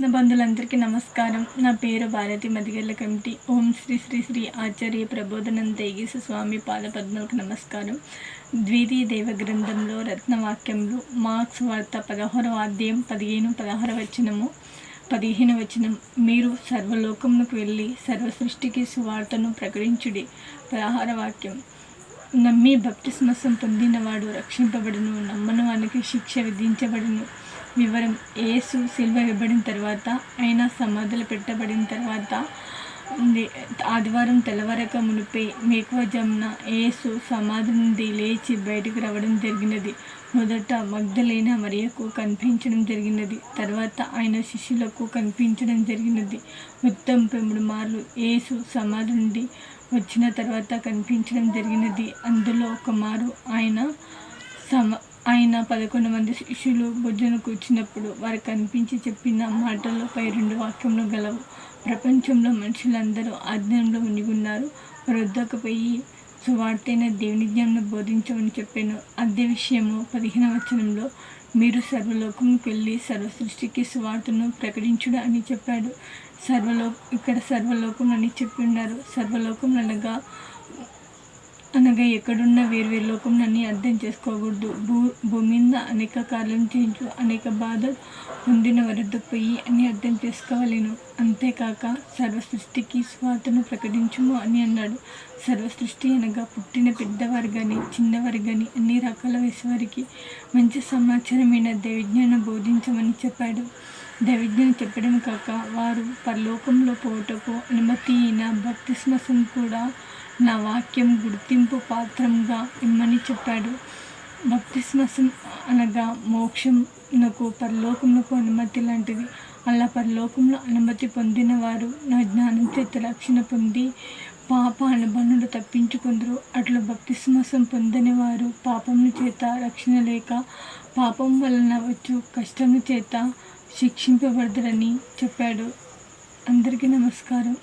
నా బంధువులందరికీ నమస్కారం. నా పేరు భారతి మదిగెల్ల కమిటీ. ఓం శ్రీ శ్రీ శ్రీ ఆచార్య ప్రబోధనం తేగీస స్వామి పాదపద్మలకు నమస్కారం. ద్వితీయ దేవ గ్రంథంలో రత్నవాక్యంలో మార్క్స్ వార్త పదహారవ అధ్యాయం పదిహేను పదహార వచనము పదిహేను వచనం. మీరు సర్వలోకమునకు వెళ్ళి సర్వ సృష్టికి సువార్తను ప్రకటించుడి. పదహార వాక్యం. నమ్మి భక్తి స్మసం పొందినవాడు రక్షింపబడును నమ్మను వానికి శిక్ష విధించబడును. వివరం ఏసు సిల్వ ఇవ్వబడిన తర్వాత ఆయన సమాధులు పెట్టబడిన తర్వాత ఆదివారం తెల్లవారక మునిపే మేకువ జమున ఏసు సమాధి నుండి లేచి బయటకు రావడం జరిగినది. మొదట మగ్ధలైన మరియకు కనిపించడం జరిగినది. తర్వాత ఆయన శిష్యులకు కనిపించడం జరిగినది. మొత్తం పెముడు మార్లు ఏసు సమాధి నుండి వచ్చిన తర్వాత కనిపించడం జరిగినది. అందులో ఒక మారు ఆయన సమ ఆయన పదకొండు మంది శిష్యులు భోజనం కూర్చున్నప్పుడు వారికి కనిపించి చెప్పిన మాటల్లో పై రెండు వాక్యములు గలవు. ప్రపంచంలో మనుషులందరూ ఆజ్ఞంలో మునిగున్నారు. వారి పోయి సువార్తైన దేవుని జ్ఞానం బోధించమని చెప్పాను. అదే విషయము పదిహేను వచనంలో మీరు సర్వలోకంకి వెళ్ళి సర్వ సృష్టికి సువార్తను ప్రకటించుడు అని చెప్పాడు. సర్వలో ఇక్కడ సర్వలోకం అని చెప్పి ఉన్నారు. సర్వలోకం అనగా అనగా ఎక్కడున్న వేర్వేరు లోకంలోని అర్థం చేసుకోకూడదు. భూ భూమి మీద అనేక కాలం చేయించు అనేక బాధలు పొందిన వరద పోయి అని అర్థం చేసుకోవాలను. అంతేకాక సర్వ సృష్టికి స్వాతను ప్రకటించుము అని అన్నాడు. సర్వ సృష్టి అనగా పుట్టిన పెద్దవారు కానీ చిన్నవారు కానీ అన్ని రకాల వయసు వారికి మంచి సమాచారమైన దైవజ్ఞానం బోధించమని చెప్పాడు. దైవజ్ఞానం చెప్పడం కాక వారు పరలోకంలో పోవటకు అనుమతి అయిన భక్తిస్మసం కూడా నా వాక్యం గుర్తింపు పాత్రంగా ఇమ్మని చెప్పాడు. భక్తిస్మసం అనగా మోక్షం నాకు పరలోకమునకు అనుమతి లాంటిది. అలా పరలోకంలో అనుమతి పొందిన వారు నా జ్ఞానం చేత రక్షణ పొంది పాప అనుబంధులు తప్పించుకుందరు. అట్లా భక్తిస్మసం పొందని వారు పాపము చేత రక్షణ లేక పాపం వలన వచ్చు కష్టము చేత శిక్షింపబడదరని చెప్పాడు. అందరికీ నమస్కారం.